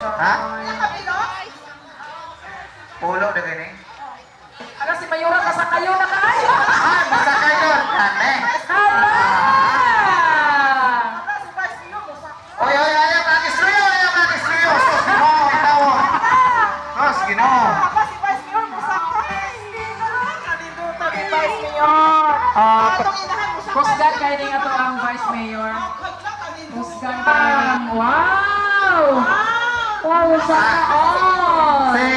Ha? Pulo na gani. Ano si Mayura ka sa kayo na kayo? Ah, basta kayo. Ane. Hala! Oy, oy, ayaw ka kisliyo, ayaw ka kisliyo. Sus, ginoo, itaw. Sus, ginoo. Ah, Kusgan kayo din ato ang Vice Mayor. Kusgan kayo. Wow! Wow, sa all! Si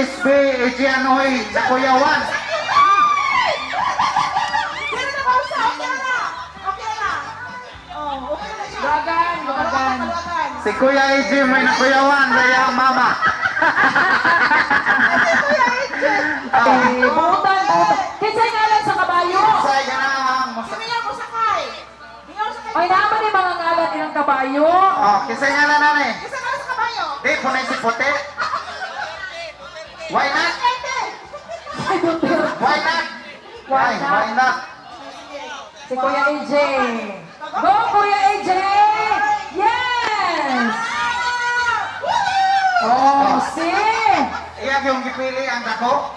SB Ejianoy sa Kuyawan. Luwagan, luwagan. Si Kuya Eji may nakuyawan, kaya mama. Eh, buutan, buutan. Kinsay ngalan sa kabayo? Say ka na, ma'am. Ay, naman yung mga ngalan nilang kabayo. Oh, kisay nga na nani. Punay si puti. Why not? Why not? Why? Why not? Si Kuya AJ. Go, Kuya AJ! Yes! Oh, si! Iya yung gipili ang dako.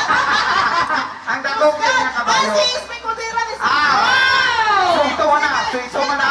ang dako kaya kabayo. Ah, Wow! so ito na, so ito mo na.